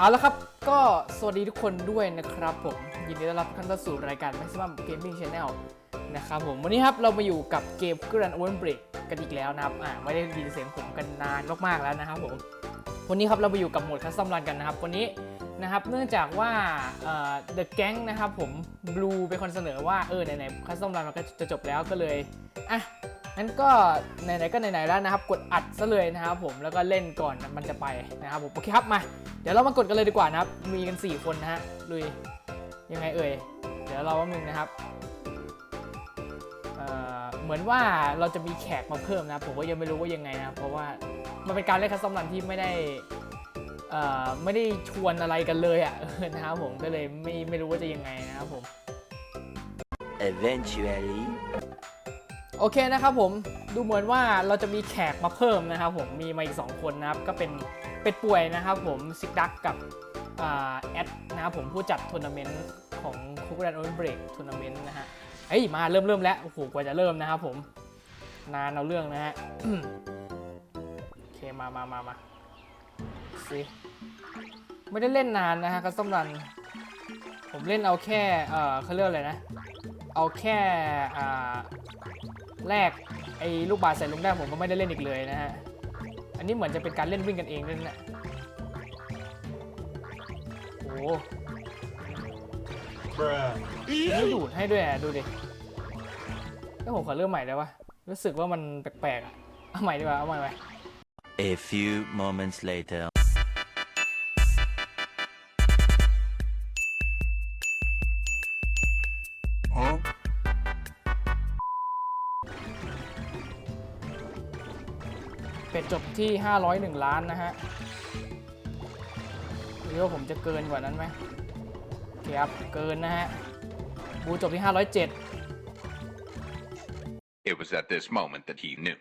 เอาละครับ ก็สวัสดีทุกคนด้วยนะครับผม ยินดีต้อนรับท่านเข้าสู่รายการ Maximum Gaming Channel นะครับผม วันนี้ครับเรามาอยู่กับเกม Grand Open Break กันอีกแล้วนะครับ อ่าไม่ได้ยินเสียงผมกันนานมากๆแล้วนะครับผม วันนี้ครับเรามาอยู่กับโหมดคัสตอมรันกันนะครับ วันนี้นะครับเนื่องจากว่าเอ่อ The Gang นะครับผม Blue เป็นคนเสนอว่าเออไหนๆคัสตอมรันมันก็จะจบแล้วก็เลยอะงั้นก็ไหนๆก็ไหนๆแล้วนะครับ กดอัดซะเลยนะครับผมแล้วก็เล่นก่อนมันจะไปนะครับผมโอเคครับมา ดี๋ยวเรามากดกันเลยดีกว่านะครับ มีกัน 4 คนนะฮะ ลุย ยังไงเอ่ย เดี๋ยวเราว่ามึงนะครับเอ่อเหมือนว่าเราจะมีแขกมาเพิ่มนะครับผมก็ยังไม่รู้ว่ายังไงนะครับเพราะว่ามันเป็นการเล่นคัสตอมรันที่ไม่ได้เอ่อไม่ได้ชวนอะไรกันเลยอะนะครับผมก็เลยไม่ไม่รู้ว่าจะยังไงนะครับผม Eventually. โอเคนะครับผม ดูเหมือนว่าเราจะมีแขกมาเพิ่มนะครับผม มีมาอีก 2 คนนะครับ ก็เป็น เป็ดป่วยนะครับผมซิกดักกับแอดนะครับผมผู้จัดทัวร์นาเมนต์ของคุกแรนโอเ b นเบรกทัวร์นาเมนต์นะฮะเฮ้ยมาเริ่มเริ่มแล้วโอ้โหกว่าจะเริ่มนะครับผมนานเอาเรื่องนะฮะโอเคมามามามาสิไม่ได้เล่นนานนะฮะคัสตอมรัน ผมเล่นเอาแค่เออเขาเรียกอะไรนะ เอาแค่อ่าแรกไอ้ลูกบาศก์ใส่ลงได้ผมก็ไม่ได้เล่นอีกเลยนะฮะ อันนี้เหมือนจะเป็นการเล่นวิ่งกันเองด้วยนะโอ้โห Bruh. ไม่ดูดให้ด้วยอะดูดิก็ผมขอเริ่มใหม่ได้ปะรู้สึกว่ามันแปลกๆอะเอาใหม่ดีกว่าเอาใหม่ไป A few moments later. เป็ดจบที่ 501 ล้านนะฮะหรือว่าผมจะเกินกว่านั้นไหมโอเคครับ เกินนะฮะ บูจบที่ 507 It was at this moment that he knew.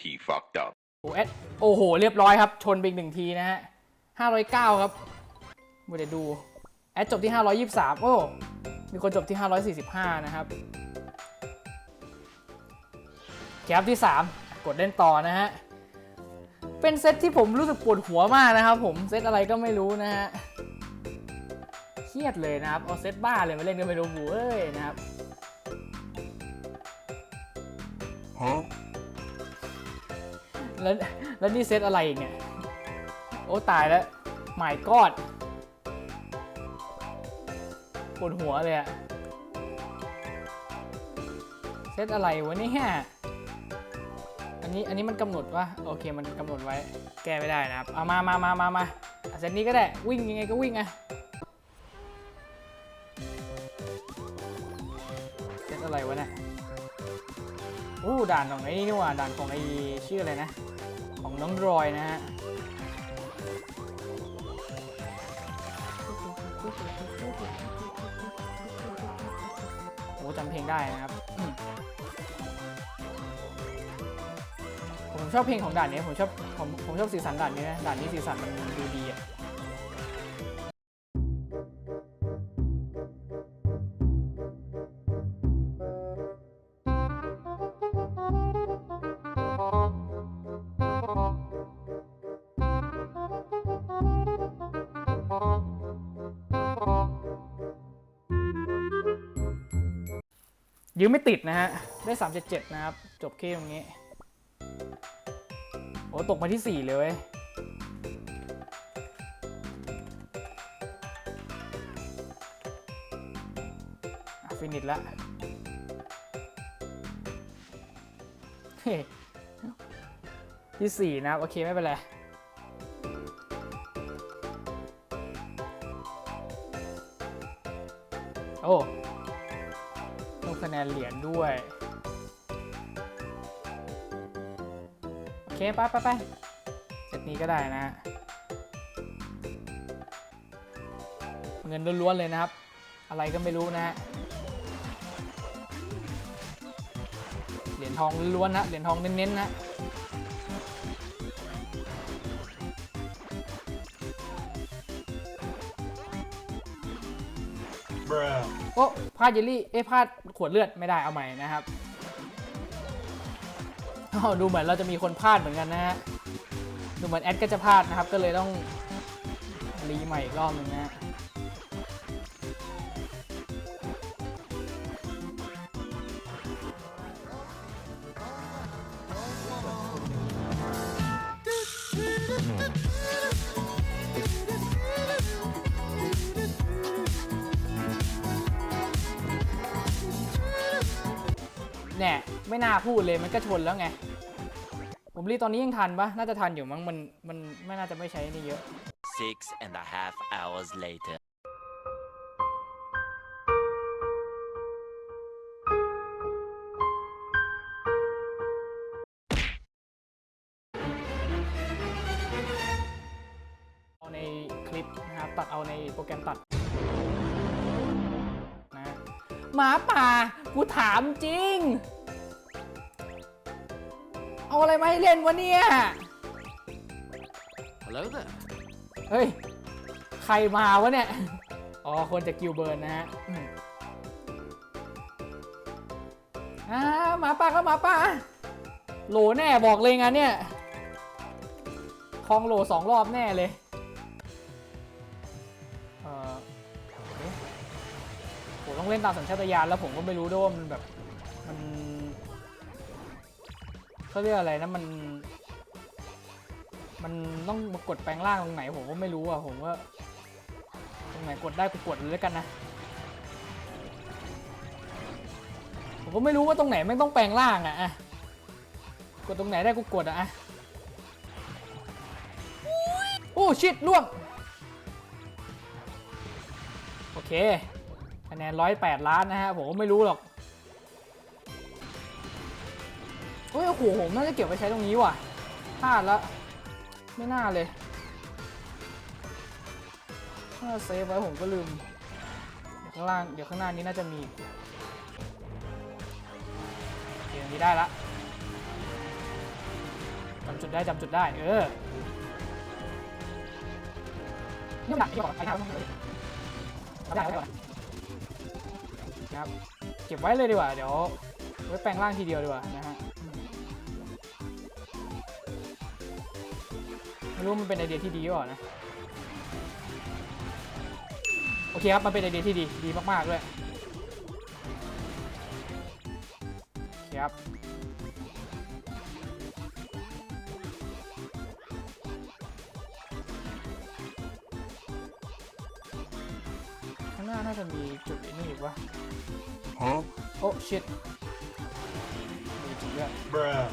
He fucked up. โอ้เอสโอ้โห เรียบร้อยครับ ชนไปอีกหนึ่งทีนะฮะ 509 ครับไม่ได้ดู แอดจบที่ 523 โอ้ มีคนจบที่ 545 นะครับแคปที่ 3 กดเล่นต่อนะฮะ เป็นเซตที่ผมรู้สึกปวดหัวมากนะครับผมเซตอะไรก็ไม่รู้นะฮะเครียดเลยนะครับเอาเซตบ้าเลยมาเล่นก็ไม่รู้บูเอ้ยนะครับแล้วแล้วนี่เซตอะไรอีกเนี่ยโอ้ตายแล้วหมายกอดปวดหัวเลยอะเซตอะไรวะเนี่ย อันนี้อันนี้มันกำหนดว่าโอเคมันกำหนดไว้แก้ไม่ได้นะครับเอามามามามามาอะเซตนี้ก็ได้วิ่งยังไงก็วิ่งอะเซตอะไรวะเนี่ยอู้ด่านของไอ้นี่นี่หว่าด่านของไอ้ชื่ออะไรนะ ของน้องรอยนะฮะโอ้จำเพลงได้นะครับ ผมชอบเพลงของด่านนี้ผมชอบผมผมชอบสีสันด่านนี้นะด่านนี้สีสันมันดูดีอะยืมไม่ติดนะฮะ ได้ 377 นะครับ จบเคตรงนี้ อ้ตกมาที่ 4 เลยเว้ยฟินิชละเฮ้ที่ 4 นะโอเค ไม่เป็นไรโอ้ลงคะแนนเหรียญด้วย เคไปไปไปเซตนี้ก็ได้นะฮะเงินล้วนๆเลยนะครับ อะไรก็ไม่รู้นะฮะเหรียญทองล้วนๆนะเหรียญทองเน้นๆนะ Bruh. โอ้พลาดเยลลี่เอ้ยพลาดขวดเลือดไม่ได้เอาใหม่นะครับอ้าว ดูเหมือนเราจะมีคนพลาดเหมือนกันนะฮะ ดูเหมือนแอดก็จะพลาดนะครับ ก็เลยต้องรีใหม่อีกรอบหนึงนะ แน่ไม่น่าพูดเลยมันก็ชนแล้วไง ผมรีตอนนี้ยังทันปะน่าจะทันอยู่มั้งมันมันไม่น่าจะไม่ใช้นี่เยอะ Six and a half hours later. เอาในคลิปนะครับตัดเอาในโปรแกรมตัด หมาป่า กูถามจริง เอาอะไรมาให้เล่นวะเนี่ย Hello there. เฮ้ย ใครมาวะเนี่ย อ๋อ คนจากกิวเบิร์นนะฮะอืมอ่าหมาป่าก็หมาป่า โหลแน่บอกเลยงานเนี่ย คลองโหลสองรอบแน่เลย เล่นตามสัญชาตญาณแล้วผมก็ไม่รู้ด้วยว่ามันแบบมันเขาเรียกอะไรนะมัน มันต้องมากดแปลงร่างตรงไหนผมก็ไม่รู้อะผมว่าตรงไหนกดได้กูกดเลยแล้วกันนะผมก็ไม่รู้ว่าตรงไหนไม่งต้องแปลงร่างอะอะกดตรงไหนได้กูกดอะอะโอ้ชิดล่วงโอเค คะแนนร้อยแปดล้านนะฮะผมก็ไม่รู้หรอกเฮ้ยโอ้โหผมน่าจะเก็บไว้ใช้ตรงนี้ว่ะพลาดละไม่น่าเลยถ้าเซฟไว้ผมก็ลืม เดี๋ยวข้างล่างเดี๋ยวข้างหน้านี้น่าจะมีเคอันนี้ได้ละจำจุดได้จำจุดได้ เออนี่มันดักที่ก่อนไปหน้าต้องเลยทำได้ไว้ก่อน นะครับ เก็บไว้เลยดีกว่า เดี๋ยวไว้แปลงร่างทีเดียวดีกว่านะฮะไม่รู้มันเป็นไอเดียที่ดีหรือเปล่านะ โอเคครับ มันเป็นไอเดียที่ดี ดีมากๆด้วยครับ จะมีจุดไอ้นี่อีกวะ Huh? โอ้ชิตมีจริงด้วย Bruh.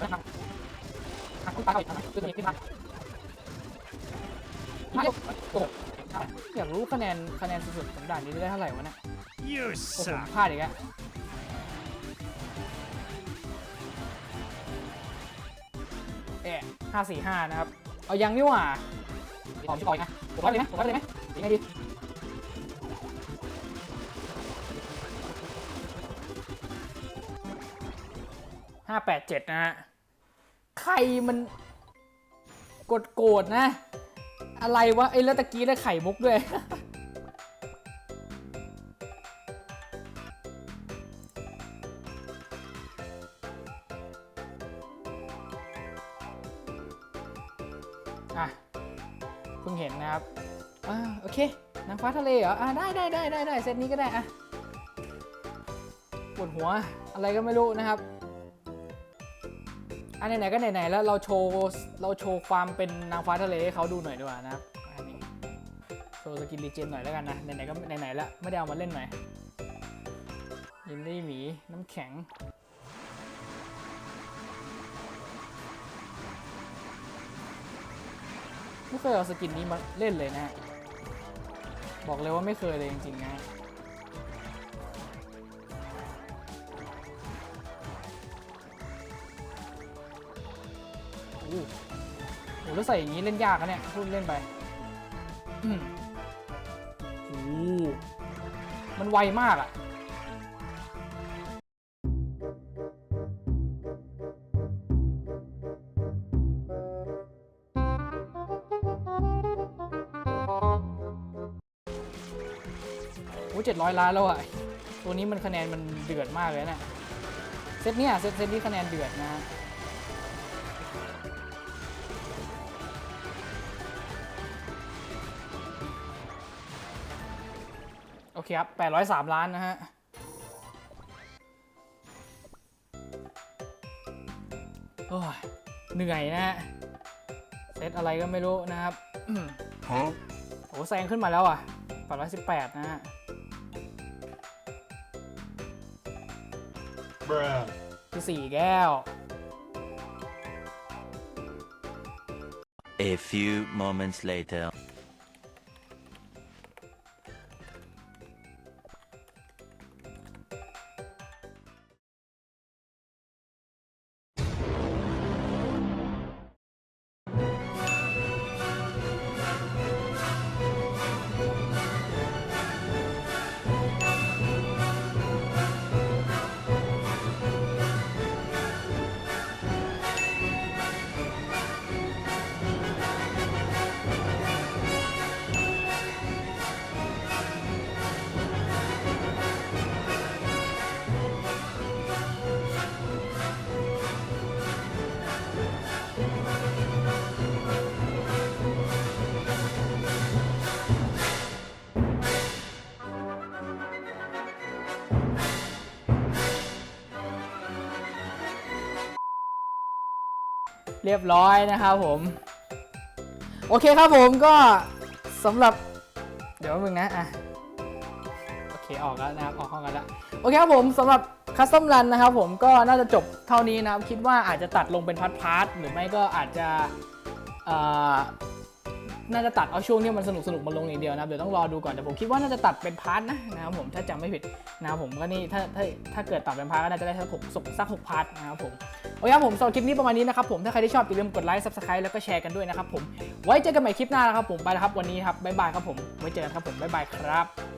นะครับอะคุณตาเอาอีกทำไมขึ้นมาขึ้นมาไม่โอ้โหอยากรู้คะแนนคะแนนสุดๆของด่านนี้จะได้เท่าไหร่วะเนี่ย You โอ้โห suck. พลาดอีกแล้วเอ๊ะห้าสี่ห้านะครับ เอายังนี่หว่าขอมต่อยนะผมรับเลยไหมผมรับเลยไหมยังไงดีห้าแปดเจ็ดนะฮะใครมันกดโกรธนะ อะไรวะไอ้แล้วตะกี้ได้ไข่มุกด้วย อะเพิ่งเห็นนะครับอ่าโอเคนางฟ้าทะเลเหรออ่าได้ได้ได้ได้ได้เซตนี้ก็ได้อะปวดหัวอะไรก็ไม่รู้นะครับอันไหนๆก็ไหนๆแล้วเราโชว์เราโชว์ความเป็นนางฟ้าทะเลให้เขาดูหน่อยดีกว่านะครับอันนี้โชว์สกินรีเจนหน่อยแล้วกันนะไหนๆก็ไหนๆแล้วไม่ได้เอามาเล่นหน่อยยินดี้หมีน้ำแข็ง ไม่เคยเอาสกินนี้มาเล่นเลยนะฮะ บอกเลยว่าไม่เคยเลยจริงๆนะโอ้โหหแล้วใส่อย่างนี้เล่นยากนะเนี่ย พูดเล่นไปอืมโอ้โหมันไวมากอะ โอ้เจ็ดร้อยล้านแล้วอะตัวนี้มันคะแนนมันเดือดมากเลยนะเซตเนี้ยเซตเซตนี้คะแนนเดือดนะโอเคครับแปดร้อยสามล้านนะฮะ โอ้ย เหนื่อยนะฮะ เซตอะไรก็ไม่รู้นะครับ โอ้แซงขึ้นมาแล้วอะ่ะแปดนะฮะ ที่สี่แก้ว A few moments later. เรียบร้อยนะครับผม โอเคครับผมก็สำหรับ เดี๋ยวมึงนะอะโอเคออกแล้วนะครับออกห้องกันแล้วโอเคครับผมสำหรับคัสตอมรันนะครับผมก็น่าจะจบเท่านี้นะครับ คิดว่าอาจจะตัดลงเป็นพาร์ทพาร์ทหรือไม่ก็อาจจะ น่าจะตัดเอาช่วงที่มันสนุกสนุกมาลงอย่างเดียวนะเดี๋ยวต้องรอดูก่อนแต่ผมคิดว่าน่าจะตัดเป็นพาร์ทนะนะครับผมถ้าจำไม่ผิดนะครับผมก็นี่ถ้าถ้าถ้าเกิดตัดเป็นพาร์ทก็น่าจะได้สักหกสักหกพาร์ทนะครับผมโอเคครับผมสำหรับคลิปนี้ประมาณนี้นะครับผมถ้าใครที่ชอบอย่าลืมกดไลค์ subscribe แล้วก็แชร์กันด้วยนะครับผมไว้เจอกันใหม่คลิปหน้านะครับผมไปแล้วครับวันนี้ครับบ๊ายบายครับผมไว้เจอกันครับผมบ๊ายบายครับ